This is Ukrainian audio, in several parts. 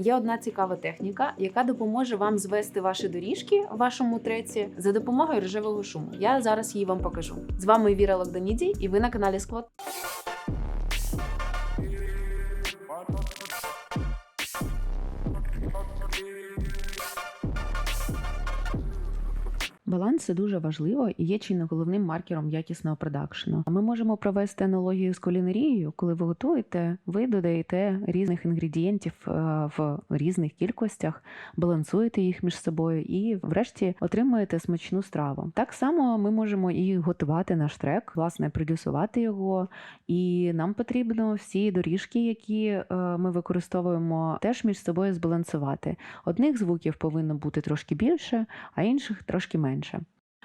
Є одна цікава техніка, яка допоможе вам звести ваші доріжки в вашому треці за допомогою рожевого шуму. Я зараз її вам покажу. З вами Віра Логдаміді, і ви на каналі Сквот. Баланс це дуже важливо і є чи не головним маркером якісного продакшену. Ми можемо провести аналогію з кулінарією, коли ви готуєте, ви додаєте різних інгредієнтів е, в різних кількостях, балансуєте їх між собою і, врешті, отримуєте смачну страву. Так само ми можемо і готувати наш трек, власне, продюсувати його. І нам потрібно всі доріжки, які е, ми використовуємо, теж між собою збалансувати. Одних звуків повинно бути трошки більше, а інших трошки менше.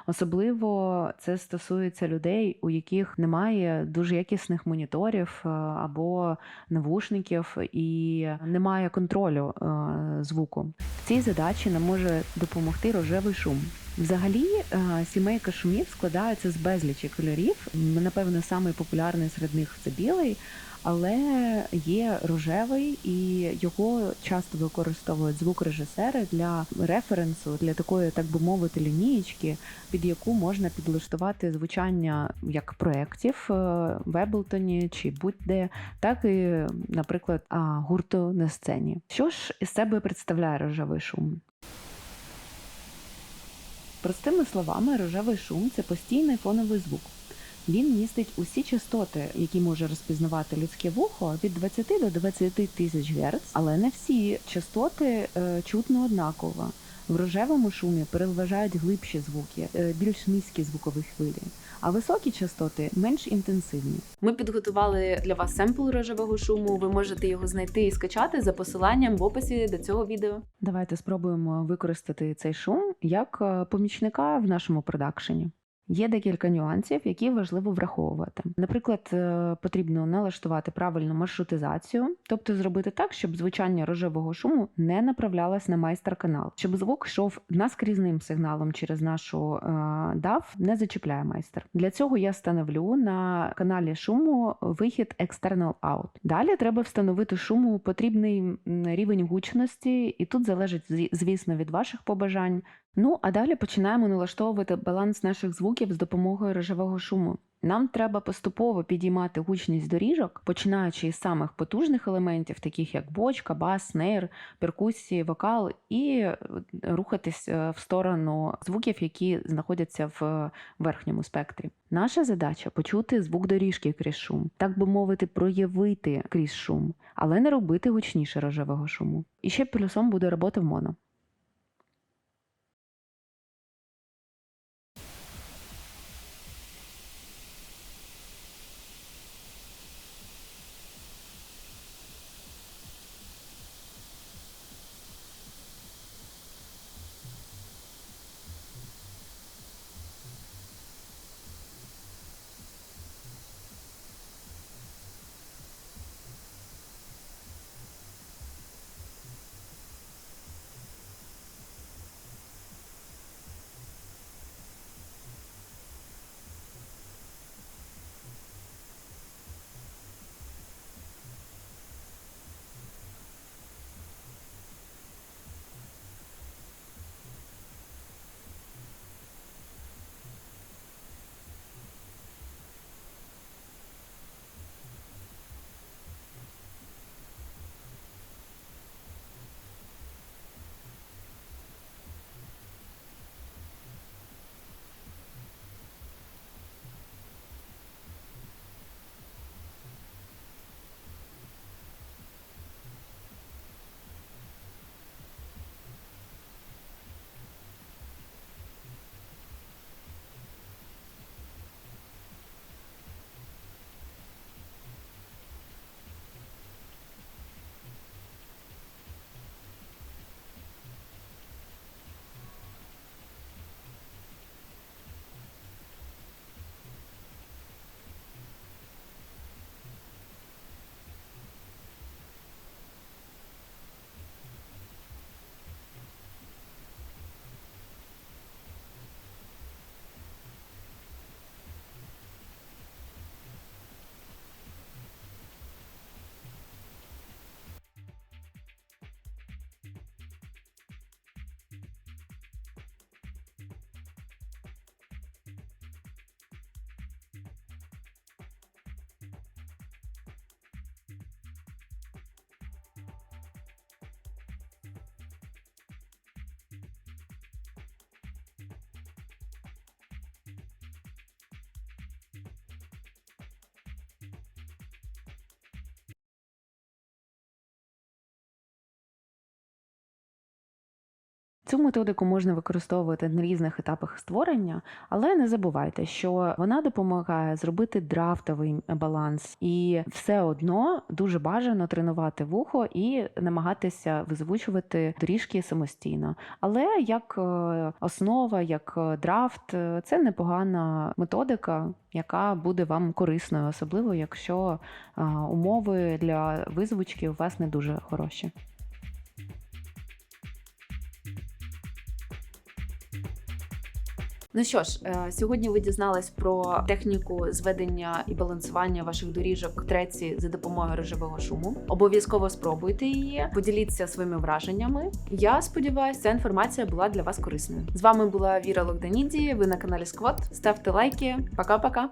Особливо це стосується людей, у яких немає дуже якісних моніторів е, або навушників і немає контролю е, звуку. В цій задачі нам може допомогти рожевий шум. Взагалі, е, сімейка шумів складається з безлічі кольорів. Напевно, самий популярний серед них це білий, але є рожевий, і його часто використовують звукорежисери для референсу, для такої, так би мовити, лінієчки, під яку можна підлаштувати звучання як проєктів е, в Еблтоні чи будь-де, так і, наприклад, гурту на сцені. Що ж із себе представляє рожевий шум? Простими словами, рожевий шум це постійний фоновий звук. Він містить усі частоти, які може розпізнавати людське вухо від 20 до 20 тисяч герц, але не всі частоти е, чутно однаково. В рожевому шумі переважають глибші звуки, е, більш низькі звукові хвилі, а високі частоти менш інтенсивні. Ми підготували для вас семпл рожевого шуму. Ви можете його знайти і скачати за посиланням в описі до цього відео. Давайте спробуємо використати цей шум як е, помічника в нашому продакшені. Є декілька нюансів, які важливо враховувати. Наприклад, е, потрібно налаштувати правильну маршрутизацію, тобто зробити так, щоб звучання рожевого шуму не направлялось на майстер-канал, щоб звук йшов наскрізним сигналом через нашу е, DAW, не зачіпляє майстер. Для цього я встановлю на каналі шуму вихід External Out. Далі треба встановити шуму потрібний рівень гучності, і тут залежить звісно від ваших побажань. Ну а далі починаємо налаштовувати баланс наших звуків з допомогою рожевого шуму. Нам треба поступово підіймати гучність доріжок, починаючи із самих потужних елементів, таких як бочка, бас, снейр, перкусії, вокал, і е, рухатись е, в сторону звуків, які знаходяться в верхньому спектрі. Наша задача почути звук доріжки крізь шум, так би мовити, проявити крізь шум, але не робити гучніше рожевого шуму. І ще плюсом буде робота в моно. Цю методику можна використовувати на різних етапах створення, але не забувайте, що вона допомагає зробити драфтовий баланс, і все одно дуже бажано тренувати вухо і намагатися визвучувати доріжки самостійно. Але як е, основа, як е, драфт, е, це непогана методика, яка буде вам корисною, особливо якщо умови для визвучки у вас не дуже хороші. Ну що ж, е, сьогодні ви дізнались про техніку зведення і балансування ваших доріжок треці за допомогою рожевого шуму. Обов'язково спробуйте її, поділіться своїми враженнями. Я сподіваюся, ця інформація була для вас корисною. З вами була Віра Логданіді. Ви на каналі Сквот. Ставте лайки. Пока-пока.